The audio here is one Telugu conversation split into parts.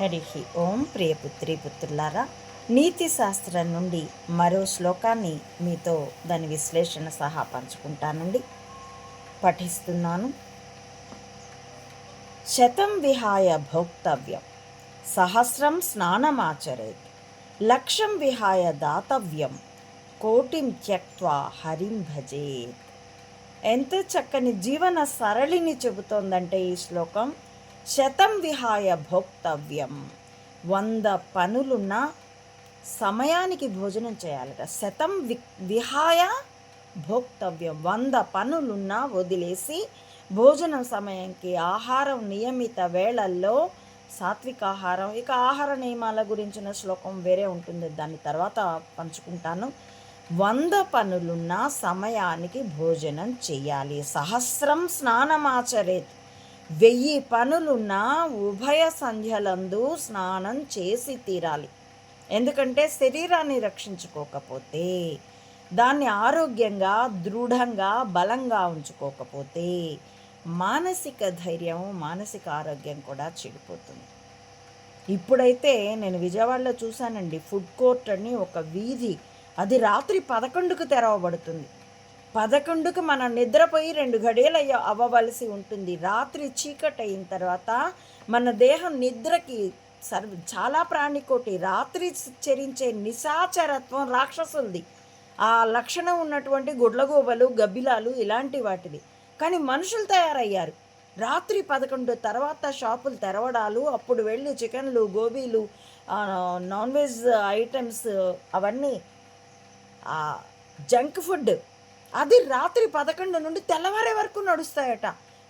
హరి ఓం ప్రియపుత్రి పుత్రులారా నీతి శాస్త్రం నుండి మరో శ్లోకాన్ని మీతో దాని విశ్లేషణ సహా పంచుకుంటానండి. పఠిస్తున్నాను. శతం విహాయ భోక్తవ్యం సహస్రం స్నానమాచరేత్ లక్షం విహాయ దాతవ్యం కోటిం త్యక్వా హరిం భజేత్. ఎంత చక్కని జీవన సరళిని చెబుతోందంటే ఈ శ్లోకం. శతం విహాయ భోక్తవ్యం. వంద పనులున్న సమయానికి భోజనం చేయాలట. శతం వి విహాయ భోక్తవ్యం. వంద పనులున్నా వదిలేసి భోజనం సమయానికి ఆహారం నియమిత వేళల్లో సాత్విక ఆహారం ఇక ఆహార నియమాల గురించిన శ్లోకం వేరే ఉంటుంది. దాని తర్వాత పంచుకుంటాను. వంద పనులున్న సమయానికి భోజనం చేయాలి. సహస్రం స్నానమాచరేత్. వెయ్యి పనులున్న ఉభయ సంధ్యలందు స్నానం చేసి తీరాలి. ఎందుకంటే శరీరాన్ని రక్షించుకోకపోతే దాన్ని ఆరోగ్యంగా దృఢంగా బలంగా ఉంచుకోకపోతే మానసిక ధైర్యం మానసిక ఆరోగ్యం కూడా చెడిపోతుంది. ఇప్పుడైతే నేను విజయవాడలో చూశానండి ఫుడ్ కోర్ట్ అని ఒక వీధి. అది రాత్రి పదకొండుకు తెరవబడుతుంది. పదకొండుకు మనం నిద్రపోయి రెండు గడియలు అయ్య అవ్వవలసి ఉంటుంది. రాత్రి చీకటి అయిన తర్వాత మన దేహం నిద్రకి సర్వ చాలా ప్రాణికోటి. రాత్రి చరించే నిశాచరత్వం రాక్షసులది. ఆ లక్షణం ఉన్నటువంటి గుడ్లగోబలు గబ్బిలాలు ఇలాంటి వాటిది కానీ మనుషులు తయారయ్యారు. రాత్రి పదకొండు తర్వాత షాపులు తెరవడాలు అప్పుడు వెళ్ళి చికెన్లు గోబీలు నాన్ వెజ్ ఐటమ్స్ అవన్నీ జంక్ ఫుడ్ అది రాత్రి పదకొండు నుండి తెల్లవారే వరకు నడుస్తాయట.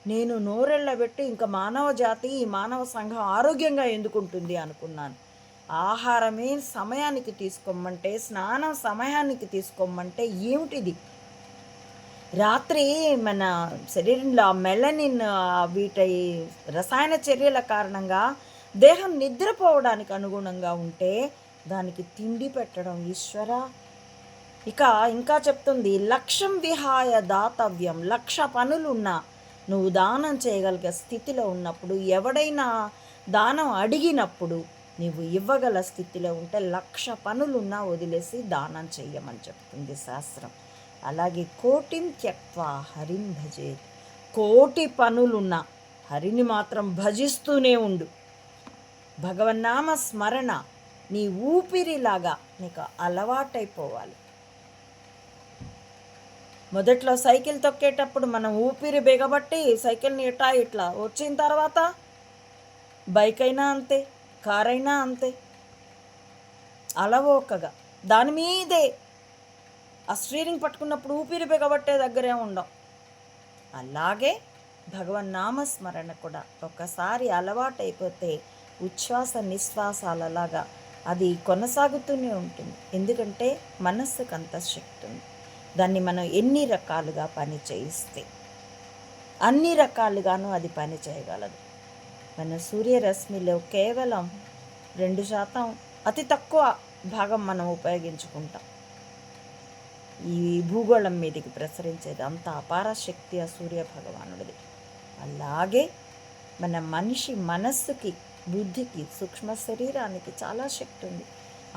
నేను నోరెళ్ళబెట్టి ఇంకా మానవ జాతి ఈ మానవ సంఘం ఆరోగ్యంగా ఎందుకుంటుంది అనుకున్నాను. ఆహారమే సమయానికి తీసుకోమంటే స్నానం సమయానికి తీసుకోమంటే ఏమిటిది? రాత్రి మన శరీరంలో మెలనిన్ వీటి రసాయన చర్యల కారణంగా దేహం నిద్రపోవడానికి అనుగుణంగా ఉంటే దానికి తిండి పెట్టడం ఈశ్వర. ఇక ఇంకా చెప్తుంది లక్ష్యం విహాయ దాతవ్యం లక్ష పనులున్నా నువ్వు దానం చేయగలిగే స్థితిలో ఉన్నప్పుడు ఎవడైనా దానం అడిగినప్పుడు నువ్వు ఇవ్వగల స్థితిలో ఉంటే లక్ష పనులున్నా వదిలేసి దానం చెయ్యమని చెప్తుంది శాస్త్రం. అలాగే కోటిం త్యక్వా హరిం భజే కోటి పనులున్నా హరిని మాత్రం భజిస్తూనే ఉండు. భగవన్నామ స్మరణ నీ ఊపిరిలాగా నీకు అలవాటైపోవాలి. మొదట్లో సైకిల్ తొక్కేటప్పుడు మనం ఊపిరి బిగబట్టి సైకిల్ని ఇట్లా ఇట్లా వచ్చిన తర్వాత బైక్ అయినా అంతే కార్ అయినా అంతే అలవోకగా దాని మీదే ఆ స్టీరింగ్ పట్టుకున్నప్పుడు ఊపిరి బిగబట్టే దగ్గరే ఉండం. అలాగే భగవన్ నామస్మరణ కూడా ఒకసారి అలవాటైపోతే ఉచ్ఛ్వాస నిశ్వాసాలలాగా అది కొనసాగుతూనే ఉంటుంది. ఎందుకంటే మనస్సుకు అంత శక్తి ఉంది దాన్ని మనం ఎన్ని రకాలుగా పని చేయిస్తే అన్ని రకాలుగాను అది పని చేయగలదు. మన సూర్యరశ్మిలో కేవలం రెండు శాతం అతి తక్కువ భాగం మనం ఉపయోగించుకుంటాం. ఈ భూగోళం మీదకి ప్రసరించేది అంత అపార శక్తి ఆ సూర్య భగవానుడిది. అలాగే మన మనిషి మనస్సుకి బుద్ధికి సూక్ష్మ శరీరానికి చాలా శక్తి ఉంది.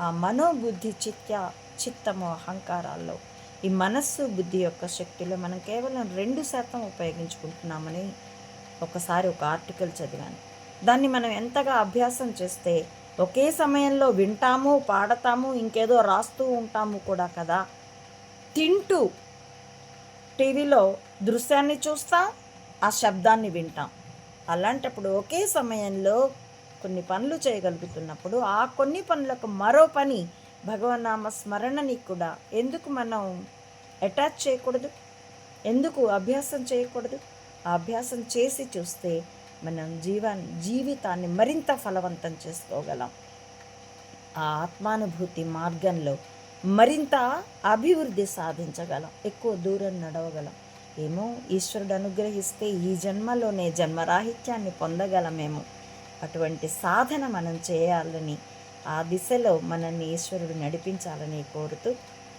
ఆ మనోబుద్ధి చిత్య చిత్తము అహంకారాల్లో ఈ మనస్సు బుద్ధి యొక్క శక్తిలో మనం కేవలం రెండు శాతం ఉపయోగించుకుంటున్నామని ఒకసారి ఒక ఆర్టికల్ చదివాను. దాన్ని మనం ఎంతగా అభ్యాసం చేస్తే ఒకే సమయంలో వింటాము పాడతాము ఇంకేదో రాస్తూ ఉంటాము కూడా కదా. తింటూ టీవీలో దృశ్యాన్ని చూస్తాం ఆ శబ్దాన్ని వింటాం. అలాంటప్పుడు ఒకే సమయంలో కొన్ని పనులు చేయగలుగుతున్నప్పుడు ఆ కొన్ని పనులకు మరో పని భగవన్నామ స్మరణని కూడా ఎందుకు మనం అటాచ్ చేయకూడదు? ఎందుకు అభ్యాసం చేయకూడదు? ఆ అభ్యాసం చేసి చూస్తే మనం జీవా జీవితాన్ని మరింత ఫలవంతం చేసుకోగలం. ఆ ఆత్మానుభూతి మార్గంలో మరింత అభివృద్ధి సాధించగలం. ఎక్కువ దూరం నడవగలం. ఏమో ఈశ్వరుడు అనుగ్రహిస్తే ఈ జన్మలోనే జన్మరాహిత్యాన్ని పొందగలమేమో. అటువంటి సాధన మనం చేయాలని ఆ దిశలో మనల్ని ఈశ్వరుడు నడిపించాలని కోరుతూ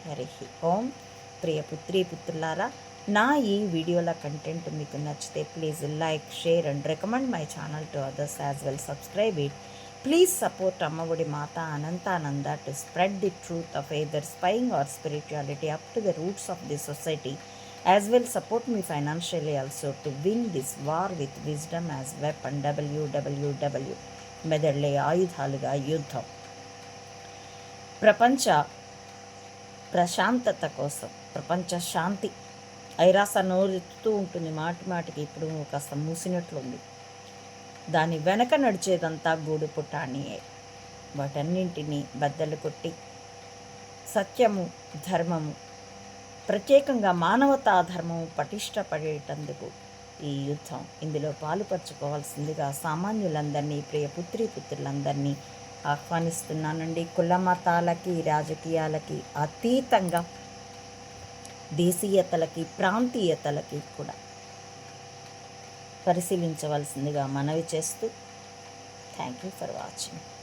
హరి ఓం. ప్రియ పుత్రి పుత్రులారా నా ఈ వీడియోల కంటెంట్ మీకు నచ్చితే please like share and recommend my channel to others as well. Subscribe it. Please support Ammaodi Matha Ananthananda to spread the truth of either spying or spirituality up to the roots of the society. As well support me financially also to win this war with wisdom as weapon WWW మెదళ్ళే ఆయుధాలుగా యుద్ధం. ప్రపంచ ప్రశాంతత కోసం ప్రపంచ శాంతి. ఐరాస నోరెత్తుతూ ఉంటుంది మాటి మాటికి ఇప్పుడు కాస్త మూసినట్లుంది. దాని వెనక నడిచేదంతా గూడు పుటాణియే వాటన్నింటినీ బద్దలు కొట్టి సత్యము ధర్మము ప్రత్యేకంగా మానవతా ధర్మము పటిష్టపడేటందుకు ఈ యుద్ధం ఇందులో పాలుపంచుకోవాల్సిందిగా సామాన్యులందరినీ ప్రియ పుత్రి పుత్రులందరినీ ఆహ్వానిస్తున్నానండి. కుల మతాలకి రాజకీయాలకి అతీతంగా దేశీయతలకి ప్రాంతీయతలకి కూడా పరిశీలించవలసిందిగా మనవి చేస్తూ థ్యాంక్ యూ ఫర్ వాచింగ్